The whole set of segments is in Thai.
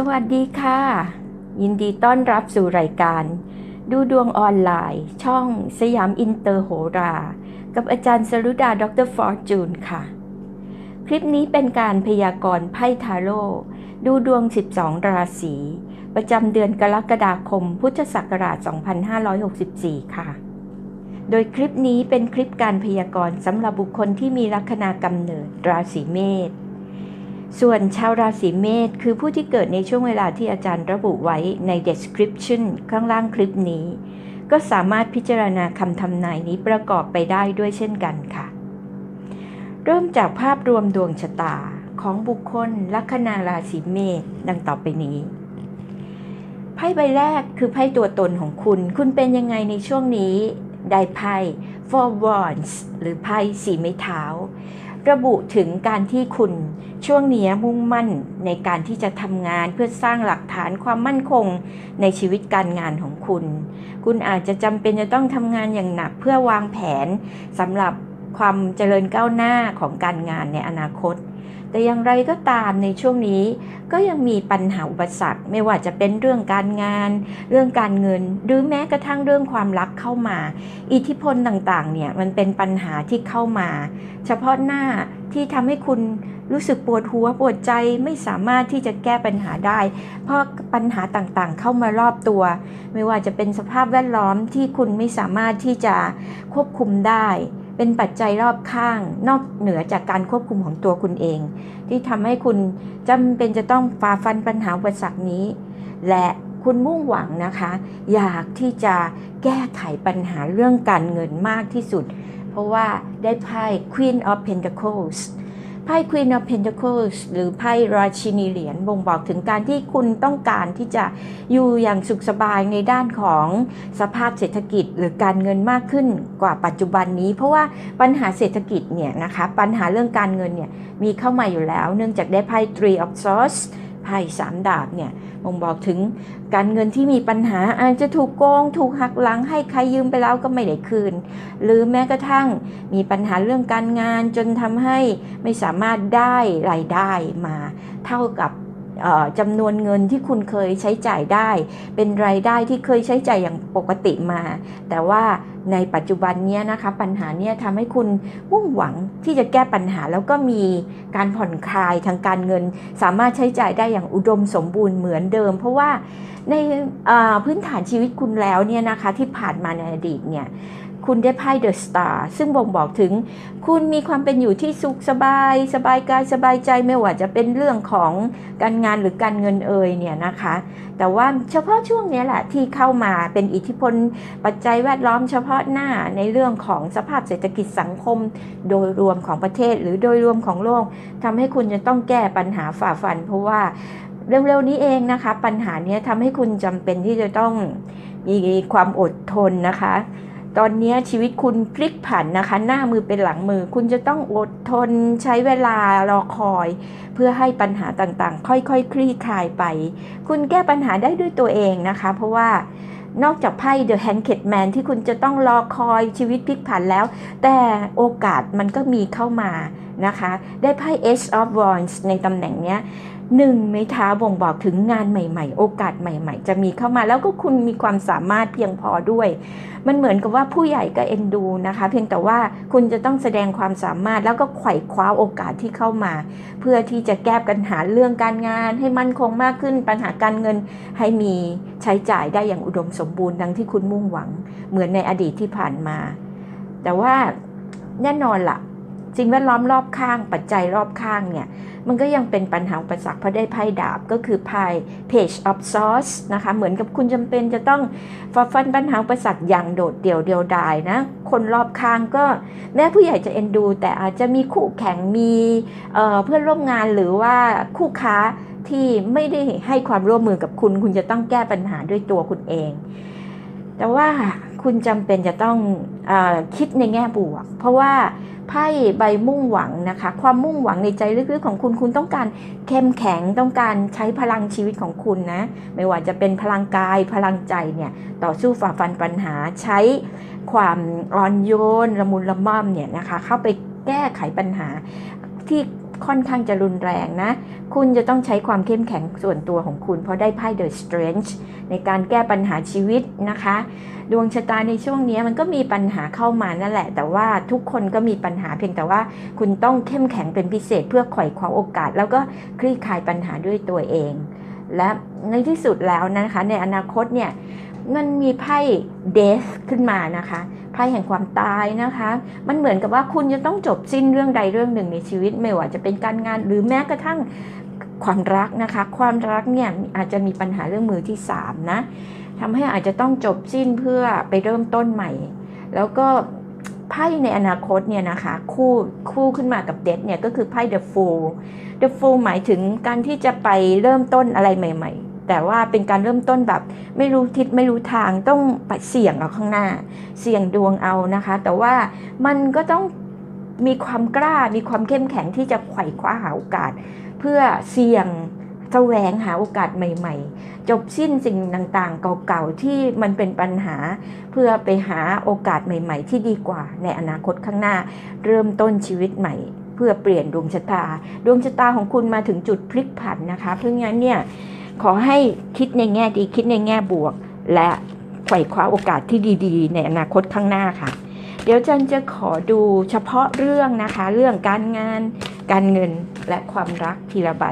สวัสดีค่ะ ยินดีต้อนรับสู่รายการ ดูดวงออนไลน์ ช่องสยามอินเตอร์โหรา กับอาจารย์สรุดาดรฟอร์จูนค่ะ คลิปนี้เป็นการพยากรณ์ไพ่ทาโร่ดูดวง 12 ราศี ประจำเดือนกรกฎาคม พุทธศักราช 2564 ค่ะ โดยคลิปนี้เป็นคลิปการพยากรณ์สำหรับบุคคลที่มีลัคนากำเนิดราศีเมษ ส่วนชาวราศีเมษคือผู้ที่เกิดในช่วงเวลาที่อาจารย์ระบุไว้ใน description ข้างล่างคลิปนี้ ก็สามารถพิจารณาคำทำนายนี้ประกอบไปได้ด้วยเช่นกันค่ะ เริ่มจากภาพรวมดวงชะตาของบุคคลลัคนาราศีเมษดังต่อไปนี้ ไพ่ใบแรกคือไพ่ตัวตนของคุณ คุณเป็นยังไงในช่วงนี้ ได้ไพ่ Four Wands หรือไพ่สีไม้เท้า ระบุถึงการที่คุณช่วงนี้มุ่งมั่นในการที่จะทำงานเพื่อสร้างหลักฐานความมั่นคงในชีวิตการงานของคุณ คุณอาจจะจำเป็นจะต้องทำงานอย่างหนักเพื่อวางแผนสำหรับ ความเจริญก้าวหน้าของการงานในอนาคต แต่อย่างไรก็ตามในช่วงนี้ก็ยังมีปัญหาอุปสรรค ไม่ว่าจะเป็นเรื่องการงาน เรื่องการเงิน หรือแม้กระทั่งเรื่องความรักเข้ามา อิทธิพลต่างๆเนี่ยมันเป็นปัญหาที่เข้ามา เฉพาะหน้าที่ทำให้คุณรู้สึกปวดหัวปวดใจไม่สามารถที่จะแก้ปัญหาได้ เพราะปัญหาต่างๆ เข้ามารอบตัว ไม่ว่าจะเป็นสภาพแวดล้อมที่คุณไม่สามารถที่จะควบคุมได้ เป็นปัจจัยรอบข้างนอกเหนือจากการควบคุมของตัวคุณเอง ที่ทำให้คุณจำเป็นจะต้องฝ่าฟันปัญหาอุปสรรคนี้ และคุณมุ่งหวังนะคะ อยากที่จะแก้ไขปัญหาเรื่องการเงินมากที่สุด เพราะว่าได้ไพ่ Queen of Pentacles ไพ่ Queen of Pentacles หรือไพ่ราชินีเหรียญบ่งบอกถึงการที่คุณต้องการที่จะอยู่อย่างสุขสบายในด้านของสภาพเศรษฐกิจหรือการเงินมากขึ้นกว่าปัจจุบันนี้ เพราะว่าปัญหาเศรษฐกิจเนี่ยนะคะปัญหาเรื่องการเงินเนี่ยมีเข้ามาอยู่แล้ว เนื่องจากได้ไพ่ Three of Swords ไพ่สามดาบเนี่ยบ่งบอกถึงการเงินที่มีปัญหาอาจจะถูกโกง ถูกหักหลังให้ใครยืมไปแล้วก็ไม่ได้คืน หรือแม้กระทั่งมีปัญหาเรื่องการงานจนทำให้ไม่สามารถได้รายได้มาเท่ากับ จำนวนเงินที่คุณเคยใช้จ่ายได้ เป็นรายได้ที่เคยใช้จ่ายอย่างปกติมา แต่ว่าในปัจจุบันเนี้ยนะคะปัญหาเนี้ยทำให้คุณมุ่งหวังที่จะแก้ปัญหาแล้วก็มีการผ่อนคลายทางการเงิน สามารถใช้จ่ายได้อย่างอุดมสมบูรณ์เหมือนเดิม เพราะว่าในพื้นฐานชีวิตคุณแล้วเนี่ยนะคะที่ผ่านมาในอดีตเนี่ย คุณได้ไพ่เดอะสตาร์ซึ่งบ่งบอกถึง คุณมีความเป็นอยู่ที่สุขสบาย สบายกายสบายใจไม่ว่าจะเป็นเรื่องของการงานหรือการเงินเอ่ยเนี่ยนะคะ แต่ว่าเฉพาะช่วงนี้แหละที่เข้ามาเป็นอิทธิพล ปัจจัยแวดล้อมเฉพาะหน้าในเรื่องของสภาพเศรษฐกิจสังคม โดยรวมของประเทศหรือโดยรวมของโลกทำให้คุณจะต้องแก้ปัญหาฝ่าฟัน เพราะว่าเร็วๆนี้เองนะคะ ปัญหาเนี้ยทำให้คุณจำเป็นที่จะต้องมีความอดทนนะคะ ตอนนี้ชีวิตคุณพลิกผันนะคะ หน้ามือเป็นหลังมือ คุณจะต้องอดทนใช้เวลารอคอย เพื่อให้ปัญหาต่างๆ ค่อยๆคคลี่คลายไป คุณแก้ปัญหาได้ด้วยตัวเองนะคะ เพราะว่านอกจากไพ่ The Handed Man ที่คุณจะต้องรอคอยชีวิตพลิกผันแล้ว แต่โอกาสมันก็มีเข้ามานะคะ ได้ไพ่ Ace of Wands ในตำแหน่งเนี้ย หนึ่งไม้เท้าบ่งบอกถึงงานใหม่ ๆ โอกาสใหม่ ๆ จะมีเข้ามาแล้วก็คุณมีความสามารถเพียงพอด้วย มันเหมือนกับว่าผู้ใหญ่ก็เอ็นดูนะคะ เพียงแต่ว่าคุณจะต้องแสดงความสามารถแล้วก็ไขว่คว้าโอกาสที่เข้ามา เพื่อที่จะแก้ปัญหาเรื่องการงาน ให้มั่นคงมากขึ้นปัญหาการเงินให้มีใช้จ่ายได้อย่างอุดมสมบูรณ์ดังที่คุณมุ่งหวัง เหมือนในอดีตที่ผ่านมา แต่ว่าแน่นอนละ่ะ สิ่งแวดล้อมรอบข้าง ปัจจัยรอบข้างเนี่ย มันก็ยังเป็นปัญหาอุปสรรคเพราะได้ไพ่ดาบก็คือไพ่ page of swords นะคะ เหมือนกับคุณจำเป็นจะต้องฝ่าฟันปัญหาอุปสรรคอย่างโดดเดี่ยวเดียวดายนะ คนรอบข้างก็แม้ผู้ใหญ่จะเอ็นดู แต่อาจจะมีคู่แข่งมีเเพื่อนร่วมงานหรือว่าคู่ค้าที่ไม่ได้ให้ความร่วมมือกับคุณ คุณจะต้องแก้ปัญหาด้วยตัวคุณเอง แต่ว่า คุณจำเป็นจะต้องอคิดในแง่บวก เพราะว่าไพ่ใบมุ่งหวังนะคะ ความมุ่งหวังในใจลึกๆของคุณคุณต้องการเข้มแข็งต้องการใช้พลังชีวิตของคุณนะ ไม่ว่าจะเป็นพลังกายพลังใจเนี่ยต่อสู้ฝ่าฟันปัญหาใช้ความอ่อนโยนละมุนละม่อมเนี่ยนะคะเข้าไปแก้ไขปัญหาที่ ค่อนข้างจะรุนแรงนะ คุณจะต้องใช้ความเข้มแข็งส่วนตัวของคุณ เพราะได้ไพ่ The Strength ในการแก้ปัญหาชีวิตนะคะ ดวงชะตาในช่วงนี้มันก็มีปัญหาเข้ามานั่นแหละ แต่ว่าทุกคนก็มีปัญหาเพียงแต่ว่าคุณต้องเข้มแข็งเป็นพิเศษเพื่อไขว่คว้าโอกาส แล้วก็คลี่คลายปัญหาด้วยตัวเอง และในที่สุดแล้วนะคะ ในอนาคตเนี่ยมันมีไพ่ death ขึ้นมานะคะ พ่แห่งความตายนะคะ มันเหมือนกับว่าคุณจะต้องจบสิ้นเรื่องใดเรื่องหนึ่งในชีวิต ไม่ว่าจะเป็นการงานหรือแม้กระทั่งความรักนะคะ ความรักเนี่ยอาจจะมีปัญหาเรื่องมือที่สามนะทำให้อาจจะต้องจบสิ้นเพื่อไปเริ่มต้นใหม่ แล้วก็ไพ่ในอนาคตเนี่ยนะคะคู่คู่ขึ้นมากับเด h เนี่ยก็คือไพ่ the fool the fool หมายถึงการที่จะไปเริ่มต้นอะไรใหม่ ๆ แต่ว่าเป็นการเริ่มต้นแบบไม่รู้ทิศไม่รู้ทางต้องเสี่ยงเอาข้างหน้า เสี่ยงดวงเอานะคะ แต่ว่ามันก็ต้องมีความกล้ามีความเข้มแข็งที่จะไขว่คว้าหาโอกาส เพื่อเสี่ยงแสวงหาโอกาสใหม่ ๆ จบสิ้นสิ่งต่างๆ เก่าๆ ที่มันเป็นปัญหา เพื่อไปหาโอกาสใหม่ ๆ ที่ดีกว่าในอนาคตข้างหน้า เริ่มต้นชีวิตใหม่ เพื่อเปลี่ยนดวงชะตา ดวงชะตาของคุณมาถึงจุดพลิกผันนะคะ เพราะงั้นเนี่ย ขอให้คิดในแง่ดีคิดในแง่บวก และไขว่คว้าโอกาสที่ดี ๆ ในอนาคตข้างหน้าค่ะ เดี๋ยวจันจะขอดูเฉพาะเรื่องนะคะ เรื่องการงาน การเงินและความรักทีละใบ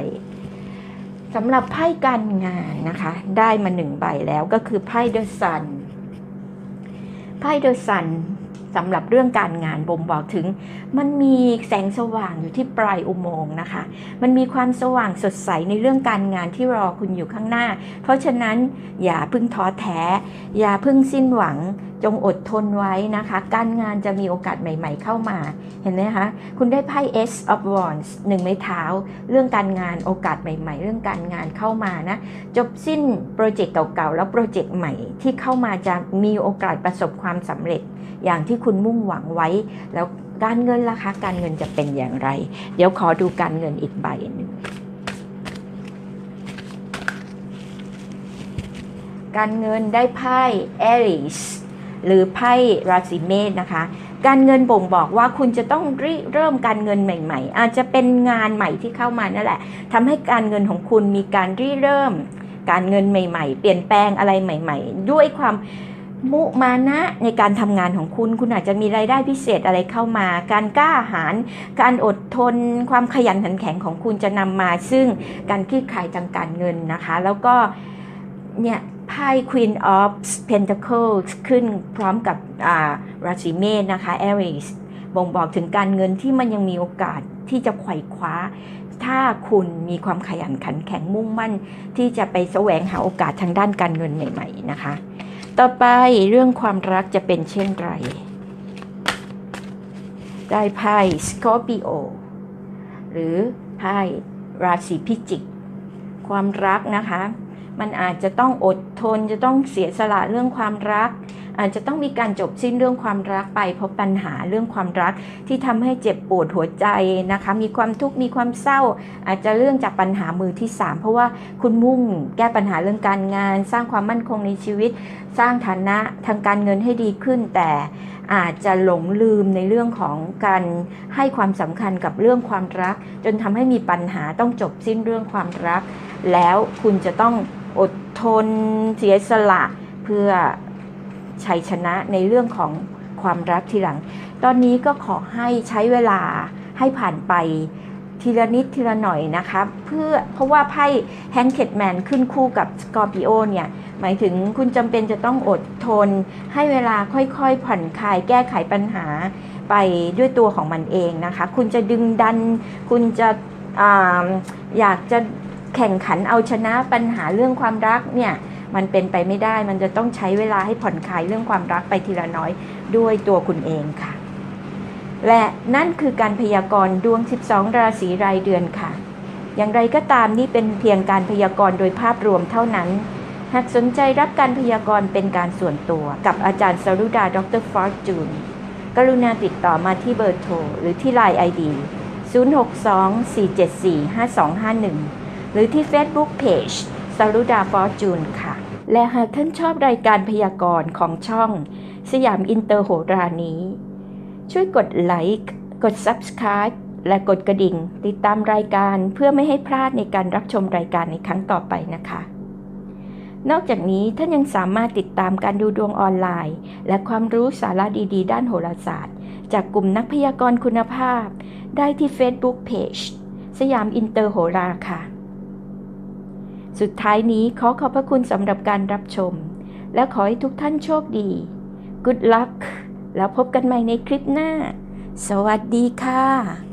สำหรับไพ่การงานนะคะ ได้มาหนึ่งใบแล้วก็คือไพ่เดอะซันไพ่เดอะซัน สำหรับเรื่องการงานบ่งบอกถึง มันมีแสงสว่างอยู่ที่ปลายอุโมงค์นะคะ มันมีความสว่างสดใสในเรื่องการงานที่รอคุณอยู่ข้างหน้า เพราะฉะนั้นอย่าพึ่งท้อแท้ อย่าพึ่งสิ้นหวัง จงอดทนไว้นะคะ การงานจะมีโอกาสใหม่ ๆ เข้ามา เห็นไหมคะ คุณได้ไพ่ S of Wands หนึ่งไม้เท้า เรื่องการงานโอกาสใหม่ ๆ เรื่องการงานเข้ามานะ จบสิ้นโปรเจกต์เก่าๆ แล้วโปรเจกต์ใหม่ที่เข้ามาจะมีโอกาสประสบความสำเร็จ อย่างที่คุณมุ่งหวังไว้ แล้วการเงินล่ะคะ การเงินจะเป็นอย่างไร เดี๋ยวขอดูการเงินอีกใบหนึ่งการเงินได้ไพ่เอริส หรือไพ่ราศีเมษนะคะ การเงินบ่งบอกว่าคุณจะต้องริเริ่มการเงินใหม่ ๆ อาจจะเป็นงานใหม่ที่เข้ามานั่นแหละทำให้การเงินของคุณมีการริเริ่ม การเงินใหม่ ๆ เปลี่ยนแปลงอะไรใหม่ ๆ ด้วยความมุมานะในการทำงานของคุณ คุณอาจจะมีรายได้พิเศษอะไรเข้ามา การกล้าหาญการอดทน ความขยันขันแข็งของคุณจะนำมา ซึ่งการคลี่คลายทางการเงินนะคะ แล้วก็เนี่ย ไพ่ Queen of Pentacles ขึ้นพร้อมกับราศีเมษนะคะ Aries บ่งบอกถึงการเงินที่มันยังมีโอกาสที่จะไขว่คว้า ถ้าคุณมีความขยันขันแข็งมุ่งมั่น ที่จะไปแสวงหาโอกาสทางด้านการเงินใหม่ ๆ นะคะ ต่อไปเรื่องความรักจะเป็นเช่นไร ได้ไพ่ Scorpio หรือไพ่ราศีพิจิก ความรักนะคะ มันอาจจะต้องอดทนจะต้องเสียสละเรื่องความรัก อาจจะต้องมีการจบสิ้นเรื่องความรักไป เพราะปัญหาเรื่องความรักที่ทำให้เจ็บปวดหัวใจนะคะ มีความทุกข์มีความเศร้า อาจจะเรื่องจากปัญหามือที่ 3 เพราะว่าคุณมุ่งแก้ปัญหาเรื่องการงาน สร้างความมั่นคงในชีวิต สร้างฐานะทางการเงินให้ดีขึ้น แต่อาจจะหลงลืมในเรื่องของการให้ความสำคัญกับเรื่องความรัก จนทำให้มีปัญหาต้องจบสิ้นเรื่องความรัก แล้วคุณจะต้อง อดทนเสียสละเพื่อชัยชนะในเรื่องของความรักทีหลัง ตอนนี้ก็ขอให้ใช้เวลาให้ผ่านไปทีละนิดทีละหน่อยนะคะเพื่อเพราะว่าไพ่แฮงเกตแมนขึ้นคู่กับสกอร์ปิโอเนี่ยหมายถึงคุณจำเป็นจะต้องอดทน ให้เวลาค่อยๆ ผ่อนคลายแก้ไขปัญหาไปด้วยตัวของมันเองนะคะ คุณจะดึงดัน คุณจะออยากจะ แข่งขันเอาชนะปัญหาเรื่องความรักเนี่ยมันเป็นไปไม่ได้ มันจะต้องใช้เวลาให้ผ่อนคลายเรื่องความรักไปทีละน้อยด้วยตัวคุณเองค่ะ และนั่นคือการพยากรณ์ดวง 12 ราศีรายเดือนค่ะ อย่างไรก็ตามนี่เป็นเพียงการพยากรณ์โดยภาพรวมเท่านั้น หากสนใจรับการพยากรณ์เป็นการส่วนตัว กับอาจารย์สรุดาดรฟอร์จูนกรุณาติดต่อมาที่เบอร์โทรหรือที่ไลน์ไอดี 0624745251 หรือที่ Facebook Page สรุดาฟอร์จูนค่ะ และหากท่านชอบรายการพยากรณ์ของช่อง สยามอินเตอร์โหรานี้ ช่วยกดไลค์กด Subscribe และกดกระดิ่ง ติดตามรายการเพื่อไม่ให้พลาดในการรับชมรายการในครั้งต่อไปนะคะ นอกจากนี้ท่านยังสามารถติดตามการดูดวงออนไลน์ และความรู้สาระดีๆ ด้านโหราศาสตร์ จากกลุ่มนักพยากรณ์คุณภาพ ได้ที่ Facebook Page สยามอินเตอร์โหราค่ะ สุดท้ายนี้ขอขอบพระคุณสำหรับการรับชม และขอให้ทุกท่านโชคดี Good luck แล้วพบกันใหม่ในคลิปหน้า สวัสดีค่ะ